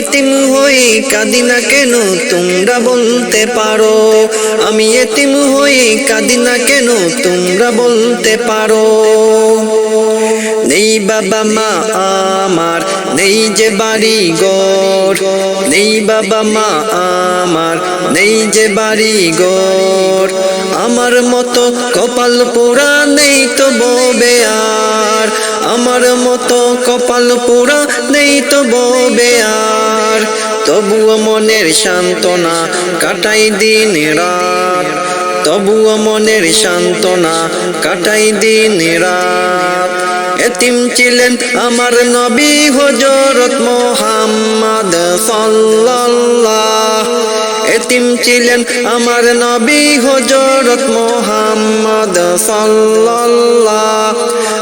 এতিম হয়ে কাঁদি না কেন তোমরা বলতে পারো? আমি এতিম হয়ে কাঁদি না কেন তোমরা বলতে পারো? নেই বাবা মা আমার, নেই যে বাড়ি গর নেই বাবা মা আমার, নেই যে বাড়ি গর আমার মতো কপাল পোড়া নেই তো ববে আর আমার মতো কপাল পোড়া নেই তো ববে তবুও মনের সান্ত্বনা কাটাই দিন রাত। তবুও মনের সান্ত্বনা কাটাই দিন রাত। এতিম ছিলেন আমার নবী হজরত মোহাম্মদ সাল্লাল্লাহ। এতিম ছিলেন আমার নবী হজরত মোহাম্মদ সাল্লাল্লাহ।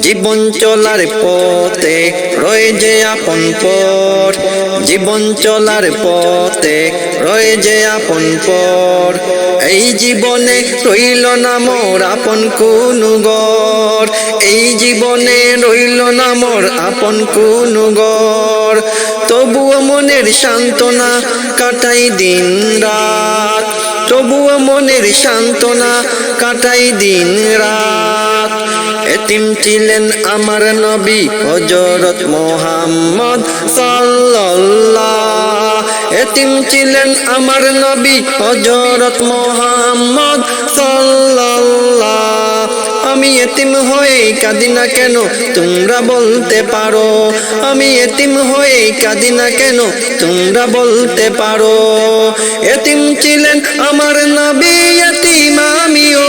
জীবন চলার পথে রয়ে যে আপন পর জীবন চলার পথে রয়ে যে আপন পর এই জীবনে রইল না মোর আপন কোন এই জীবনে রইল না মোর আপন কোন গর তবুও মনের সান্ত্বনা কাটাই দিন রাত। তবুও মনের সান্ত্বনা কাটাই দিন রাত। এতিম ছিলেন আমার নবী হজরত মোহাম্মদ সাল্লাল্লাহ। এতিম ছিলেন আমার নবী হজরত মোহাম্মদ সাল্লাল্লাহ। আমি এতিম হয়ে কাঁদি না কেন তোমরা বলতে পারো? আমি এতিম হয়ে কাঁদি না কেন তোমরা বলতে পারো? এতিম ছিলেন আমার নবী এতিম আমিও।